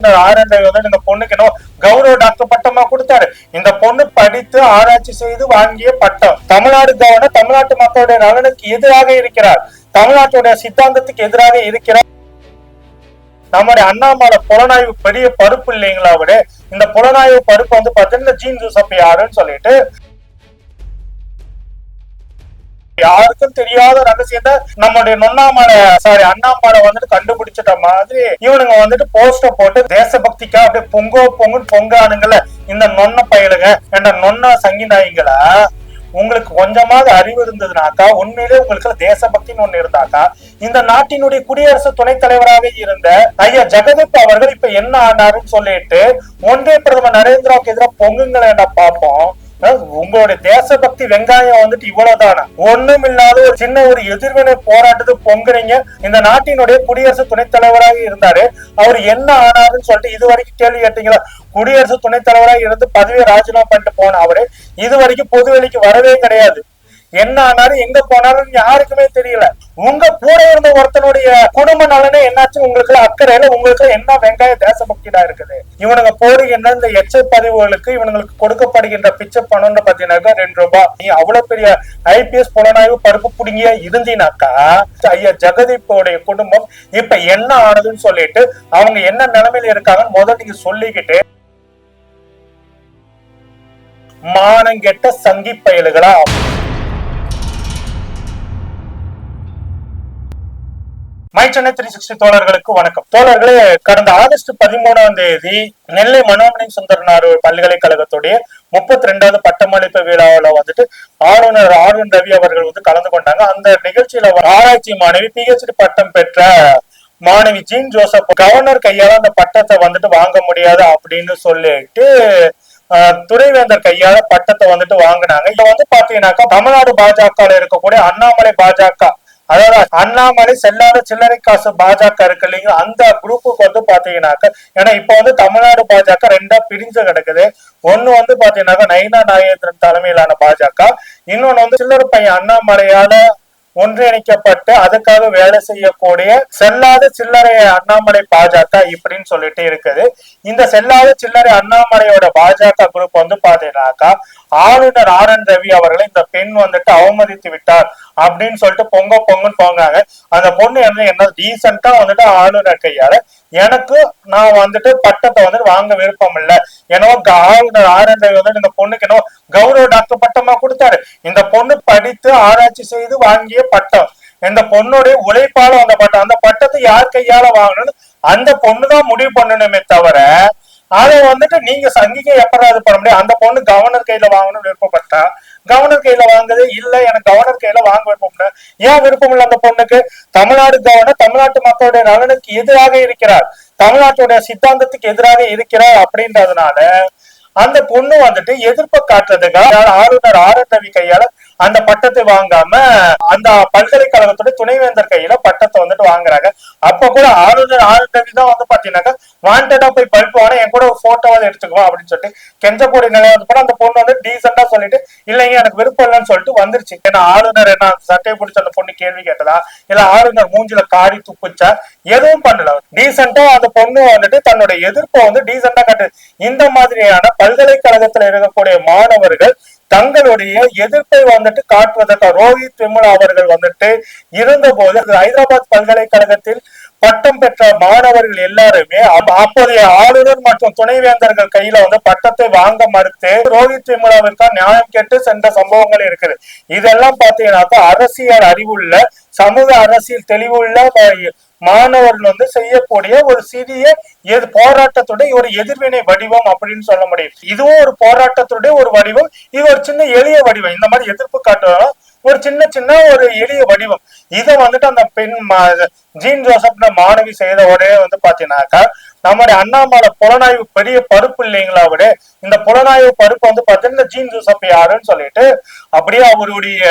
இந்த பொண்ணுக்கு என்ன கௌரவ டாக்டர் பட்டமா கொடுத்தாரு. இந்த பொண்ணு படித்து ஆராய்ச்சி செய்து வாங்கிய பட்டம். தமிழ்நாடு கவர்னர் தமிழ்நாட்டு மக்களுடைய நலனுக்கு எதிராக இருக்கிறார். தமிழ்நாட்டுடைய சித்தாந்தத்துக்கு எதிராக இருக்கிறார். நம்முடைய அண்ணாமலை புலனாய்வு பெரிய பருப்பு இல்லைங்களா அவரு? இந்த புலனாய்வு பருப்பு வந்து பாத்தீங்கன்னா ஜீன் ஜூசப் யாருன்னு சொல்லிட்டு யாருக்கும் தெரியாத ரகசியத்தை நம்முடைய நொண்ணாமலை சாரி அண்ணாமலை வந்துட்டு கண்டுபிடிச்சிட்ட மாதிரி இவனுங்க வந்துட்டு போஸ்டர் போட்டு தேசபக்திக்கா அப்படியே பொங்கோ பொங்குன்னு பொங்கானுங்கள இந்த நொன்ன பயலுங்க என்ற நொன்ன சங்கிநாயங்களா உங்களுக்கு கொஞ்சமாவது அறிவு இருந்ததுனாக்கா உண்மையிலே உங்களுக்கு தேசபக்தின்னு ஒண்ணு இருந்தாக்கா இந்த நாட்டினுடைய குடியரசு துணைத் தலைவராக இருந்த ஐயா ஜெகதீப் அவர்கள் இப்ப என்ன ஆனாருன்னு சொல்லிட்டு ஒன்றிய பிரதமர் நரேந்திராவுக்கு எதிராக பொங்குங்களை பார்ப்போம். உங்களுடைய தேசபக்தி வெங்காயம் வந்துட்டு இவ்வளவுதானா? ஒண்ணும் இல்லாத ஒரு சின்ன ஒரு எதிர்வினை போராட்டத்துக்கு பொங்குறீங்க. இந்த நாட்டினுடைய குடியரசு துணைத் தலைவராக இருந்தாரு. அவர் என்ன ஆனாருன்னு சொல்லிட்டு இது வரைக்கும் கேள்வி கேட்டீங்களா? குடியரசு துணைத் தலைவராக இருந்து பதவியை ராஜினாமா பண்ணிட்டு போன அவரு இது வரைக்கும் பொதுவெளிக்கு வரவே கிடையாது. என்ன ஆனாலும் எங்க போனாலும் யாருக்குமே தெரியல. உங்க கூட இருந்த ஒருத்தனுடைய குடும்ப நலனே என்னாச்சு? உங்களுக்கு அக்கறையில உங்களுக்கு என்ன வெங்காய தேசபக்திடா இருக்குது? இவனுங்க போடுகின்ற இந்த எச்ச பதிவுகளுக்கு இவனுங்களுக்கு கொடுக்கப்படுகின்ற பிச்சை பணம்னு பாத்தீங்கன்னாக்கா ரெண்டு ரூபாய் நீ அவ்வளவு பெரிய ஐபிஎஸ் புலனாய்வு பருப்பு புடுங்கிய இருந்தீனாக்கா ஐயா ஜெகதீப்போடைய குடும்பம் இப்ப என்ன ஆனதுன்னு சொல்லிட்டு அவங்க என்ன நிலைமையில இருக்காங்கன்னு முதல்ல நீங்க சொல்லிக்கிட்டு மானங்கெட்ட சங்கி பயலுகளா? மை சென்னை த்ரீ சிக்ஸ்டி தோழர்களுக்கு வணக்கம். தோழர்களே கடந்த ஆகஸ்ட் பதிமூணாம் தேதி நெல்லை மனோமணி சுந்தரனார் பல்கலைக்கழகத்துடைய முப்பத்தி ரெண்டாவது பட்டமளிப்பு விழாவில் வந்துட்டு ஆளுநர் ஆர் என் ரவி அவர்கள் வந்து கலந்து கொண்டாங்க. அந்த நிகழ்ச்சியில ஒரு ஆராய்ச்சி மாணவி பிஹெச்டி பட்டம் பெற்ற மாணவி ஜீன் ஜோசப் கவர்னர் கையால அந்த பட்டத்தை வந்துட்டு வாங்க முடியாது அப்படின்னு சொல்லிட்டு ஆஹ், துணைவேந்தர் கையால பட்டத்தை வந்துட்டு வாங்கினாங்க. இப்ப வந்து பாத்தீங்கன்னாக்கா தமிழ்நாடு பாஜக இருக்கக்கூடிய அண்ணாமலை பாஜக அதாவது அண்ணாமலை செல்லாத சில்லறை காசு பாஜக இருக்கு இல்லைங்களா? அந்த குரூப்புக்கு வந்து பாத்தீங்கன்னாக்க ஏன்னா இப்ப வந்து தமிழ்நாடு பாஜக ரெண்டா பிரிஞ்சு கிடக்குது. ஒண்ணு வந்து பாத்தீங்கன்னாக்கா நயனா நாகேந்திரன் தலைமையிலான பாஜக. இன்னொன்னு வந்து சில்லறை பையன் அண்ணாமலையால ஒன்றிணைக்கப்பட்டு அதுக்காக வேலை செய்யக்கூடிய செல்லாத சில்லறை அண்ணாமலை பாஜக இப்படின்னு சொல்லிட்டு இருக்குது. இந்த செல்லாத சில்லறை அண்ணாமலையோட பாஜக குரூப் வந்து பாத்தீங்கன்னாக்கா ஆளுநர் ஆர் என் ரவி அவர்களை இந்த பெண் வந்துட்டு அவமதித்து விட்டார் அப்படின்னு சொல்லிட்டு பொங்க பொங்கன்னு போங்காங்க அந்த பொண்ணு என்ன என்ன ரீசெண்டா வந்துட்டு ஆளுநர் கையால எனக்கு நான் வந்துட்டு பட்டத்தை வந்துட்டு வாங்க விருப்பம் இல்ல. ஏன்னா ஆளுநர் ஆர் என் ரவி வந்துட்டு இந்த பொண்ணுக்கு என்ன கௌரவ டாக்டர் பட்டமா கொடுத்தாரு. இந்த பொண்ணு படித்து ஆராய்ச்சி செய்து வாங்கிய பட்டம். இந்த பொண்ணுடைய உழைப்பால அந்த பட்டம். அந்த பட்டத்தை யார் கையால வாங்கணும்னு அந்த பொண்ணுதான் முடிவு பண்ணணுமே தவிர அதை வந்துட்டு நீங்க சங்கிக்க எப்படாது பண்ண முடியும்? அந்த பொண்ணு கவர்னர் கையில வாங்கணும்னு விருப்பப்பட்டா கவர்னர் கையில வாங்குது இல்ல எனக்கு கவர்னர் கையில வாங்க விருப்பம் ஏன் விருப்பம் இல்லை அந்த பொண்ணுக்கு? தமிழ்நாடு கவர்னர் தமிழ்நாட்டு மக்களுடைய நலனுக்கு எதிராக இருக்கிறார். தமிழ்நாட்டுடைய சித்தாந்தத்துக்கு எதிராக இருக்கிறார் அப்படின்றதுனால அந்த பொண்ணு வந்துட்டு எதிர்ப்பு காட்டுறதுக்காக ஆளுநர் ஆர் என் ரவி கையால அந்த பட்டத்தை வாங்காம அந்த பல்கலைக்கழகத்துடைய துணைவேந்தர் கையில பட்டத்தை வந்துட்டு வாங்குறாங்க. அப்ப கூட ஆளுநர் ஆர் தான் வந்து பாத்தீங்கன்னாக்கா வாண்டடா போய் பல்ப் வாங்க என் கூட ஒரு போட்டோவாவது எடுத்துக்குவோம் அப்படின்னு சொல்லிட்டு கெஞ்சக்கூடிய நிலை வந்து போனா அந்த பொண்ணு வந்து டீசெண்டா சொல்லிட்டு இல்லைங்க எனக்கு விருப்பம் இல்லைன்னு சொல்லிட்டு வந்துருச்சு. ஏன்னா ஆளுநர் என்ன சட்டையை பிடிச்ச அந்த பொண்ணு கேள்வி கேட்டதா? இல்ல ஆளுநர் மூஞ்சில காடி துப்புச்சா? எதுவும் பண்ணல. டீசெண்டா அந்த பொண்ணு வந்துட்டு தன்னோட எதிர்ப்பை வந்து டீசெண்டா கட்டு. இந்த மாதிரியான பல்கலைக்கழகத்துல இருக்கக்கூடிய மாணவர்கள் தங்களுடைய எதிர்ப்பை வந்துட்டு காட்டுவதற்கு ரோஹித் விமலா அவர்கள் வந்துட்டு இருந்தபோது ஹைதராபாத் பல்கலைக்கழகத்தில் பட்டம் பெற்ற மாணவர்கள் எல்லாருமே அப்போதைய ஆளுநர் மற்றும் துணைவேந்தர்கள் கையில வந்து பட்டத்தை வாங்க மறுத்து ரோஹித் விமலாவிற்கா நியாயம் கேட்டு சென்ற சம்பவங்கள் இருக்குது. இதெல்லாம் பாத்தீங்கன்னாக்கா அரசியல் அறிவுள்ள சமூக அரசியல் தெளிவுள்ள மாணவர்கள் வந்து செய்யக்கூடிய ஒரு சிறிய எது போராட்டத்துடைய ஒரு எதிர்வினை வடிவம் அப்படின்னு சொல்ல முடியும். இதுவும் ஒரு போராட்டத்துடைய ஒரு வடிவம் இது ஒரு சின்ன எளிய வடிவம். இந்த மாதிரி எதிர்ப்பு காட்டுறதுனால ஒரு சின்ன சின்ன ஒரு எளிய வடிவம். இதை வந்துட்டு அந்த பெண் ஜீன் ஜோசப்ன மாணவி செய்த உடனே வந்து பாத்தீங்கன்னாக்கா நம்முடைய அண்ணாமலை புலனாய்வு பெரிய பருப்பு இல்லைங்களா விட இந்த புலனாய்வு பருப்பு வந்து பாத்தீங்கன்னா ஜீன் ஜோசப் யாருன்னு சொல்லிட்டு அப்படியே அவருடைய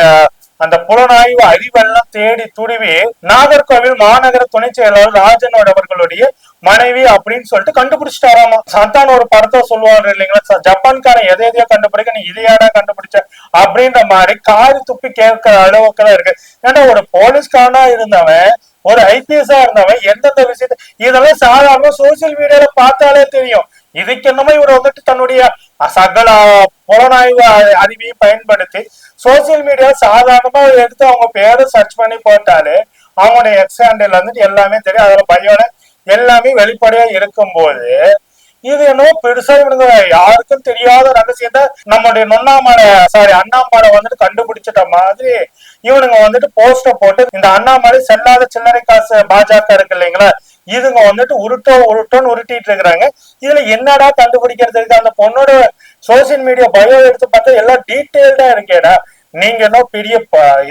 அந்த புலனாய்வு அறிவெல்லாம் தேடி துடிவி நாகர்கோவில் மாநகர துணை செயலாளர் ராஜனோட அவர்களுடைய மனைவி அப்படின்னு சொல்லிட்டு கண்டுபிடிச்சிட்டாராமா. சந்தான ஒரு படத்தை சொல்லுவாரு இல்லைங்களா? ஜப்பான்காரன் எதை எதையோ கண்டுபிடிக்க நீ இதையாடா கண்டுபிடிச்ச? அப்படின்ற மாதிரி காது துப்பி கேட்கிற அளவுக்கு தான் இருக்கு. ஏன்னா ஒரு போலீஸ்காரனா இருந்தவன் ஒரு ஐபிஎஸ்ஆ இருந்தவன் எந்தெந்த விஷயத்த இதெல்லாம் சாதாரண சோசியல் மீடியால பார்த்தாலே தெரியும். இதுக்கு என்னமோ இவர் வந்துட்டு தன்னுடைய சகல புலனாய்வு அறிவியை அறிவையும் பயன்படுத்தி சோசியல் மீடியா சாதாரணமா எடுத்து அவங்க பேரை சர்ச் பண்ணி போட்டாலே அவங்களுடைய எக்ஸ் ஹேண்டில் வந்துட்டு எல்லாமே தெரியும். அதுல பையோட எல்லாமே வெளிப்படையா இருக்கும்போது இது என்னவோ பெருசா இவனுங்க யாருக்கும் தெரியாத ரகசியத்தை நம்மளுடைய நொண்ணாமலை சாரி அண்ணாமலை வந்துட்டு கண்டுபிடிச்சிட்ட மாதிரி இவனுங்க வந்துட்டு போஸ்டர் போட்டு இந்த அண்ணாமலை செல்லாத சில்லறை காசு பாஜக இருக்கு இல்லைங்களா? இதுங்க வந்துட்டு உருட்டோ உருட்டோன்னு உருட்டிட்டு இருக்கிறாங்க. இதுல என்னடா கண்டுபிடிக்கிறதுக்கு அந்த பொண்ணோட சோசியல் மீடியா பயோ எடுத்து பார்த்தா எல்லாம் டீட்டெயில்டா இருக்கேடா. நீங்க என்ன பெரிய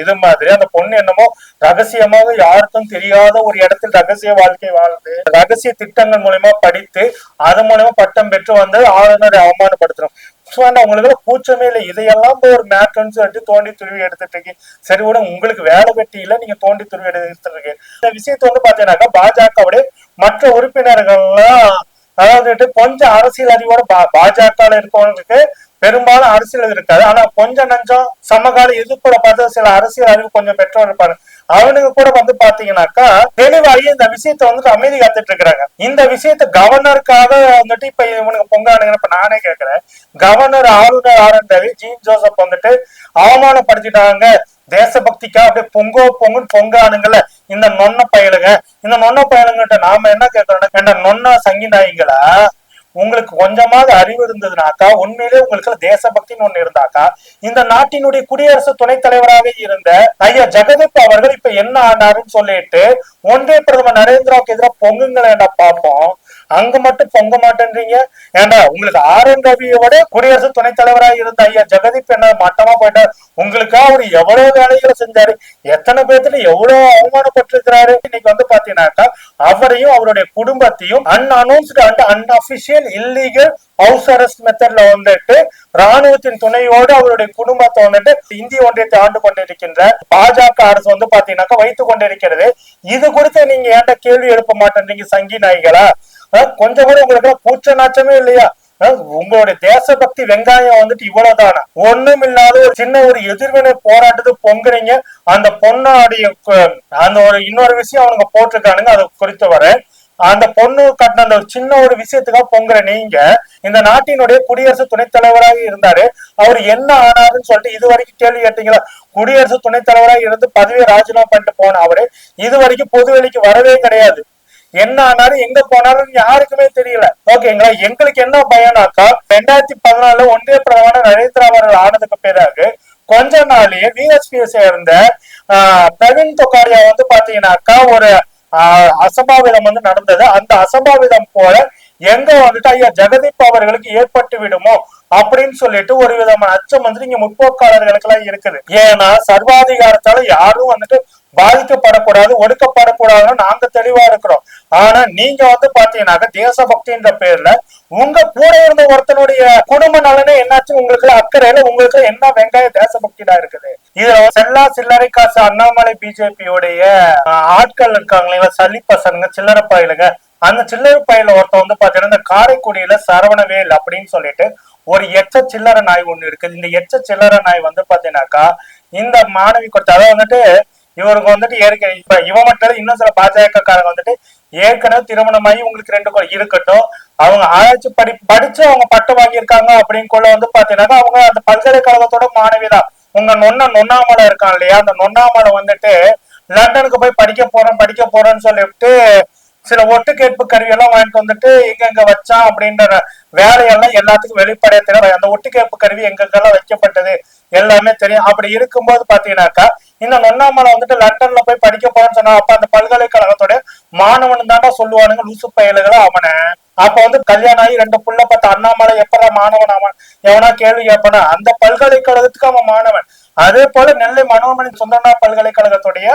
இது மாதிரி அந்த பொண்ணு என்னமோ ரகசியமாக யாருக்கும் தெரியாத ஒரு இடத்தில் ரகசிய வாழ்க்கை வாழ்ந்து ரகசிய திட்டங்கள் மூலயமா படித்து அது மூலயமா பட்டம் பெற்று வந்து ஆளுநரை அவமானப்படுத்தணும் உங்களுக்கு கூச்சமே இல்லை. இதையெல்லாம் போய் ஒரு மேட்ருன்னு சொல்லிட்டு தோண்டி துருவி எடுத்துட்டு இருக்கீங்க சரி விட உங்களுக்கு வேலை வெட்டி இல்லை நீங்க தோண்டி துருவி எடுத்துட்டு இருக்கீங்க இந்த விஷயத்தை வந்து பாத்தீங்கன்னாக்கா பாஜகவுடைய மற்ற உறுப்பினர்கள்லாம் அதாவது கொஞ்சம் அரசியல் அறிவோட பா- பாஜக இருக்கவங்களுக்கு பெரும்பாலும் அரசியல் இருக்காது. ஆனா கொஞ்சம் நஞ்சம் சமகால எதிர்ப்புல பார்த்து சில அரசியல் அறிவு கொஞ்சம் பெற்றோர் இருப்பாரு. அவனுங்க கூட வந்து பாத்தீங்கன்னாக்கா தெளிவாகி இந்த விஷயத்த வந்துட்டு அமைதி காத்துட்டு இருக்கிறாங்க. இந்த விஷயத்த கவர்னருக்காக வந்துட்டு இப்ப இவனுக்கு பொங்கானுங்க இப்ப நானே கேக்குறேன் கவர்னர் ஆளுநர் ஆர் ரவி ஜீன் ஜோசப் வந்துட்டு அவமானப்படுத்திட்டாங்க. தேசபக்திக்கா அப்படியே பொங்கோ பொங்குன்னு பொங்கானுங்கல்ல இந்த நொன்ன பயலுங்க. இந்த நொன்ன பயலுங்கிட்ட நாம என்ன கேட்கறோம் இந்த நொன்ன சங்கி நாய்களா உங்களுக்கு கொஞ்சமாவது அறிவு இருந்ததுனாக்கா உண்மையிலே உங்களுக்கு தேசபக்தின்னு ஒண்ணு இருந்தாக்கா இந்த நாட்டினுடைய குடியரசு துணைத் தலைவராக இருந்த ஐயா ஜெகதீப் அவர்கள் இப்ப என்ன ஆனாருன்னு சொல்லிட்டு ஒன்றிய பிரதமர் நரேந்திராவுக்கு எதிராக பொங்குங்களேன்டா பார்ப்போம் அங்க மட்டும் பொங்க மாட்டேன்றீங்க. ஏண்டா உங்களுக்கு ஆர் என் ரவியோட குடியரசு துணைத் தலைவராக இருந்த ஐயா ஜெகதீப் என்ன மட்டமா போயிட்டார்? உங்களுக்கா அவர் எவ்வளவு வேலைகளை செஞ்சாரு? எத்தனை பேர்த்துல எவ்வளவு அவமானப்பட்டிருக்கிறாரு? இன்னைக்கு வந்து பாத்தீங்கன்னாக்கா அவரையும் அவருடைய குடும்பத்தையும் unannounced and unofficial illegal house arrest மெத்தட்ல வந்துட்டு ராணுவத்தின் துணையோடு அவருடைய குடும்பத்தை வந்துட்டு இந்திய ஒன்றியத்தை ஆண்டு கொண்டிருக்கின்ற பாஜக அரசு வந்து பாத்தீங்கன்னாக்கா வைத்துக் கொண்டிருக்கிறது. இது குறித்து நீங்க ஏன்டா கேள்வி எழுப்ப மாட்டேன்றீங்க சங்கி நாய்களா கொஞ்சம் கூட உங்களுக்கு பூச்ச கூச்ச நாச்சமே இல்லையா உங்களுடைய தேசபக்தி வெங்காயம் வந்துட்டு இவ்வளவுதானா? ஒண்ணும் இல்லாத ஒரு சின்ன ஒரு எதிர்வினை போராட்டத்துக்கு பொங்குறீங்க அந்த பொண்ணாடைய அந்த ஒரு இன்னொரு விஷயம் அவனுங்க போட்டிருக்கானுங்க அதை குறித்து வரேன். அந்த பொண்ணு கட்டின அந்த ஒரு சின்ன ஒரு விஷயத்துக்காக பொங்குற நீங்க இந்த நாட்டினுடைய குடியரசு துணைத் தலைவராக இருந்தாரு. அவர் என்ன ஆனாருன்னு சொல்லிட்டு இது வரைக்கும் கேள்வி கேட்டீங்களா? குடியரசு துணைத் தலைவராக இருந்து பதவியை ராஜினாமா பண்ணிட்டு போன அவரு இது வரைக்கும் பொதுவெளிக்கு வரவே கிடையாது. என்ன ஆனாலும் எங்க போனாலும் யாருக்குமே தெரியல. ஓகேங்களா எங்களுக்கு என்ன பயம்னாக்கா ரெண்டாயிரத்தி பதினாலு ஒன்றிய பிரதமர் நரேந்திர அவர்கள் ஆனதுக்கு பிறகு கொஞ்ச நாளே விஎஸ்பியை சேர்ந்த ஆஹ், பிரவீன் தொக்காரியா வந்து பாத்தீங்கன்னாக்கா ஒரு அசம்பாவிதம் வந்து நடந்தது. அந்த அசம்பாவிதம் போல எங்க வந்துட்டு ஐயா ஜெகதீப் அவர்களுக்கு ஏற்பட்டு விடுமோ? அப்படின்னு சொல்லிட்டு ஒரு விதமான அச்சம் வந்து இங்க முற்போக்காளர்களுக்கு எல்லாம் இருக்குது. ஏன்னா சர்வாதிகாரத்தால யாரும் வந்துட்டு பாதிக்கப்படக்கூடாது ஒடுக்கப்படக்கூடாதுன்னு நாங்க தெளிவா இருக்கிறோம். ஆனா நீங்க வந்து பாத்தீங்கன்னாக்க தேசபக்தின்ற பேர்ல உங்க கூட இருந்த ஒருத்தனுடைய குடும்ப நலனே என்னாச்சு? உங்களுக்கு அக்கறையில உங்களுக்கு என்ன வெங்காய தேசபக்திடா இருக்குது? இதுல செல்லா சில்லறை காசு அண்ணாமலை பிஜேபியோடைய ஆட்கள் இருக்காங்களே சளி பசங்க சில்லறை பாயிலுங்க. அந்த சில்லறை பயில ஒருத்தன் வந்து பாத்தீங்கன்னா இந்த காரைக்குடியில சரவணவேல் அப்படின்னு சொல்லிட்டு ஒரு எச்ச சில்லறை நாய் ஒண்ணு இருக்கு. இந்த எச்ச சில்லறை நாய் வந்து பாத்தீங்கன்னாக்கா இந்த மாணவி கொடுத்த அதாவது வந்துட்டு இவருக்கு வந்துட்டு ஏற்கனவே இப்ப இவன் மட்டும் இல்ல, இன்னும் சில பாஜக காரங்க வந்துட்டு ஏற்கனவே திருமணமாகி உங்களுக்கு ரெண்டு இருக்கட்டும். அவங்க ஆராய்ச்சி படி படிச்சு அவங்க பட்டம் வாங்கியிருக்காங்க அப்படின்னு வந்து பாத்தீங்கன்னா அவங்க அந்த பல்கலைக்கழகத்தோட மாணவி தான் உங்க நொன்ன நொண்ணாமலை இருக்கான் இல்லையா? அந்த நொண்ணாமலை வந்துட்டு லண்டனுக்கு போய் படிக்க போறேன் படிக்க போறேன்னு சொல்லிட்டு சில ஒட்டு கேட்பு கருவி எல்லாம் வாங்கிட்டு வந்துட்டு எங்கெங்க எங்க வச்சான் அப்படின்ற வேலையெல்லாம் எல்லாத்துக்கும் வெளிப்படைய தெரியும் அந்த ஒட்டு கேட்பு கருவி எங்கெங்கெல்லாம் வைக்கப்பட்டது எல்லாமே தெரியும். அப்படி இருக்கும்போது பாத்தீங்கன்னாக்கா இந்த நொண்ணாமலை வந்துட்டு லண்டன்ல போய் படிக்க போறேன்னு சொன்னா அப்ப அந்த பல்கலைக்கழகத்தோட மாணவன் தாண்டா சொல்லுவானுங்க லூசு பயலுகளா அவனை. அப்ப வந்து கல்யாணம் ஆகி ரெண்டு புள்ள பார்த்த அண்ணாமலை எப்படா மாணவன் அவன்? எவனா கேள்வி கேட்பானா? அந்த பல்கலைக்கழகத்துக்கு அவன் மாணவன். அதே போல நெல்லை மனோமணி சுந்தரனா பல்கலைக்கழகத்துடைய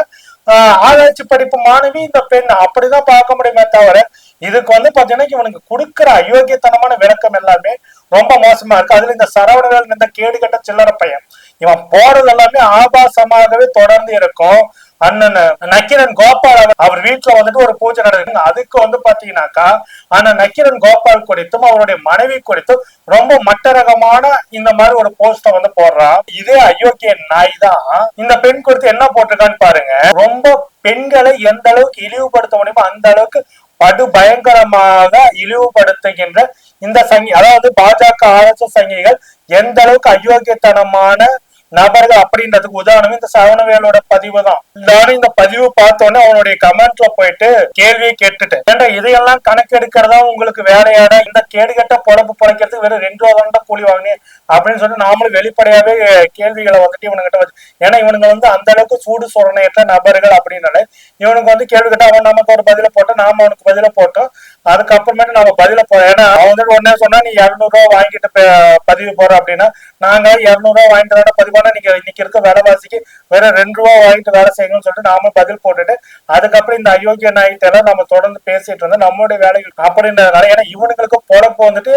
ஆராய்ச்சி படிப்பு மாணவி இந்த பெண் அப்படிதான் பார்க்க முடியுமே தவிர இதுக்கு வந்து பாத்தீங்கன்னா இவனுக்கு கொடுக்குற அயோக்கியத்தனமான விளக்கம் எல்லாமே ரொம்ப மோசமா இருக்கு. அதுல இந்த சரவணவேல் இந்த கேடு கட்ட சில்லற பையன் இவன் போறது எல்லாமே ஆபாசமாகவே தொடர்ந்து இருக்கும். அண்ணன் நக்கிரன் கோபால் அவர் அவர் வீட்டுல வந்துட்டு ஒரு பூஜை நடக்குது அதுக்கு வந்து பாத்தீங்கன்னாக்கா அண்ணன் நக்கிரன் கோபால் குறித்தும் அவருடைய மனைவி குறித்தும் ரொம்ப மட்டரகமான இந்த மாதிரி ஒரு போஸ்ட வந்து போடுறா. இதே அயோக்கிய நாய் தான். இந்த பெண் குறித்து என்ன போட்டிருக்கான்னு பாருங்க. ரொம்ப பெண்களை எந்த அளவுக்கு இழிவுபடுத்த முடியுமோ அந்த அளவுக்கு படு பயங்கரமாக இழிவுபடுத்துகின்ற இந்த சங்கி அதாவது பாஜக ஆர்எஸ்எஸ் சங்கிகள் எந்த அளவுக்கு அயோக்கியத்தனமான நபர்கள் அப்படின்றதுக்கு உதாரணம் இந்த சரவணவேலோட பதிவு தான். நானும் இந்த பதிவு பார்த்தோன்னே அவனுடைய கமெண்ட்ல போயிட்டு கேள்வியை கேட்டுட்டேன் ஏன்டா இதையெல்லாம் கணக்கெடுக்கிறதா உங்களுக்கு வேலையாட? இந்த கேடுகட்ட பொழப்பு பொழைக்கிறதுக்கு வெறும் ரெண்டு ரூபா தான் கூலி வாங்கினேன் அப்படின்னு சொல்லி நாமளும் வெளிப்படையாவே கேள்விகளை வந்துட்டு இவனுங்கிட்ட வச்சு ஏன்னா இவனுங்க வந்து அந்த அளவுக்கு சூடு சுரணையற்ற நபர்கள் அப்படின்னால இவனுக்கு வந்து கேள்வி கேட்டா அவன் நமக்கு ஒரு பதில போட்டோம் நாம அவனுக்கு பதில போட்டோம். அதுக்கப்புறமேட்டு நம்ம பதில போ ஏன்னா அவன் வந்துட்டு உடனே சொன்னா நீ இரநூறுவா வாங்கிட்டு பதிவு போற அப்படின்னா நாங்க இரநூறுவா ரூபா வாங்கிட்டு வரோட பதிவானா நீங்க இன்னைக்கு இருக்க விலைவாசிக்கு வெறும் ரெண்டு ரூபா வாங்கிட்டு வேலை செய்யணும்னு சொல்லிட்டு நாம பதில் போட்டுட்டு அதுக்கப்புறம் இந்த அயோக்கிய நாய்கிட்ட எல்லாம் நம்ம தொடர்ந்து பேசிட்டு இருந்தோம். நம்மளுடைய வேலைகள் அப்படின்றதுனால ஏன்னா இவனுங்களுக்கு பொழப்பு வந்துட்டு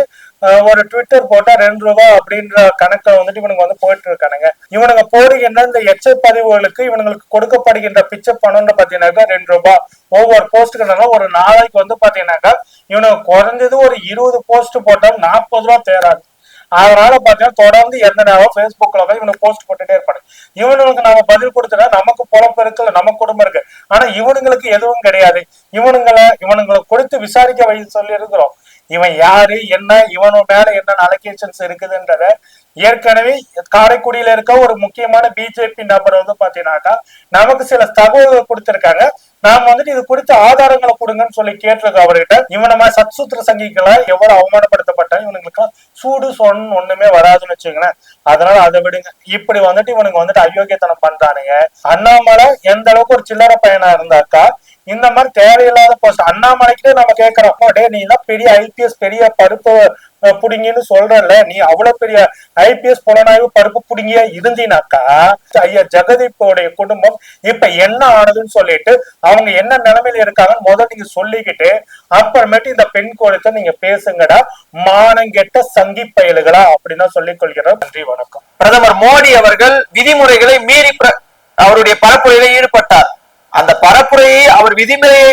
ஒரு ட்விட்டர் போட்டா ரெண்டு ரூபா அப்படின்ற கணக்கை வந்துட்டு இவனுங்க வந்து போயிட்டு இருக்கானுங்க இவனுங்க போடுகின்ற இந்த எச்ச பதிவுகளுக்கு இவனுங்களுக்கு கொடுக்கப்படுகின்ற பிச்சை பணம்னு பாத்தீங்கன்னாக்கா ரெண்டு ரூபா. ஒவ்வொரு போஸ்ட்டுக்கு ஒரு நாளைக்கு வந்து பாத்தீங்கன்னாக்கா இவனுக்கு குறைஞ்சது ஒரு இருபது போஸ்ட் போட்டால் நாற்பது ரூபா தேராது. அதனால பாத்தீங்கன்னா தொடர்ந்து எந்த நேரம் பேஸ்புக்ல போய் இவனுக்கு போஸ்ட் போட்டுட்டே இருப்பாங்க. இவனுங்களுக்கு நம்ம பதில் கொடுத்தா நமக்கு பொழப்பு இருக்குல்ல நம்ம குடும்பம் இருக்கு. ஆனா இவனுங்களுக்கு எதுவும் கிடையாது. இவனுங்களை இவனுங்களை கொடுத்து விசாரிக்க வை சொல்லி இருக்கிறோம் இவன் யாரு என்ன இவனு மேல என்ன அலகேஷன்ஸ் இருக்குதுன்றத ஏற்கனவே காரைக்குடியில இருக்க ஒரு முக்கியமான பிஜேபி நபர் வந்து பாத்தீங்கன்னாக்கா நமக்கு சில தகவல்கள் கொடுத்திருக்காங்க. நாம வந்துட்டு இது குறித்த ஆதாரங்களை கொடுங்கன்னு சொல்லி கேட்டிருக்கோம் அவர்கிட்ட. இவன் நம்ம சத்சூத்திர சங்கிகளை எவ்வளவு அவமானப்படுத்தப்பட்டா இவனுங்களுக்கு சூடு சொன்னு ஒண்ணுமே வராதுன்னு வச்சுங்களேன் அதனால அதை விடுங்க. இப்படி வந்துட்டு இவனுக்கு வந்துட்டு அயோக்கியத்தனம் பண்றானுங்க. அண்ணாமலை எந்த அளவுக்கு ஒரு சில்லறை பையனா இருந்தாக்கா இந்த மாதிரி தேவையில்லாத போஸ்ட் அண்ணாமலைக்கு நம்ம கேட்கறப்போ டே நீ எல்லாம் பெரிய ஐபிஎஸ் பெரிய பருப்பு அஹ், புடுங்கின்னு சொல்றல நீ அவ்வளவு பெரிய ஐபிஎஸ் புலனாய்வு பருப்பு புடுங்கியா? இருந்தீனாக்கா ஐயா ஜெகதீப்போடைய குடும்பம் இப்ப என்ன ஆனதுன்னு சொல்லிட்டு அவங்க என்ன நிலைமையில இருக்காங்கன்னு முதல்ல நீங்க சொல்லிக்கிட்டு அப்புறமேட்டு இந்த பெண் கோலத்தை நீங்க பேசுங்கடா மானங்கெட்ட சங்கி பயலுகளா? அப்படின்னு சொல்லிக் கொள்கிறோம். நன்றி வணக்கம். பிரதமர் மோடி அவர்கள் விதிமுறைகளை மீறி அவருடைய பரப்புரையில ஈடுபட்டார். அந்த பரப்புரையை அவர் விதிமுறையை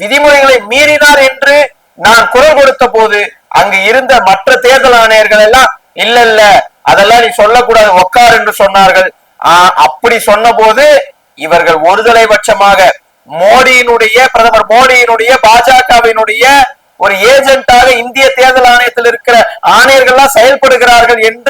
விதிமுறைகளை மீறினார் என்று நான் குரல் கொடுத்த போது அங்கு இருந்த மற்ற தேர்தல் ஆணையர்கள் எல்லாம் இல்ல இல்ல அதெல்லாம் நீ சொல்லக்கூடாது உக்கார் என்று சொன்னார்கள். ஆஹ் அப்படி சொன்ன போது இவர்கள் ஒருதலை பட்சமாக மோடியினுடைய பிரதமர் மோடியினுடைய பாஜகவினுடைய ஒரு ஏஜென்ட்டாக இந்திய தேர்தல் ஆணையத்தில் இருக்கிற ஆணையர்கள்லாம் செயல்படுகிறார்கள் என்று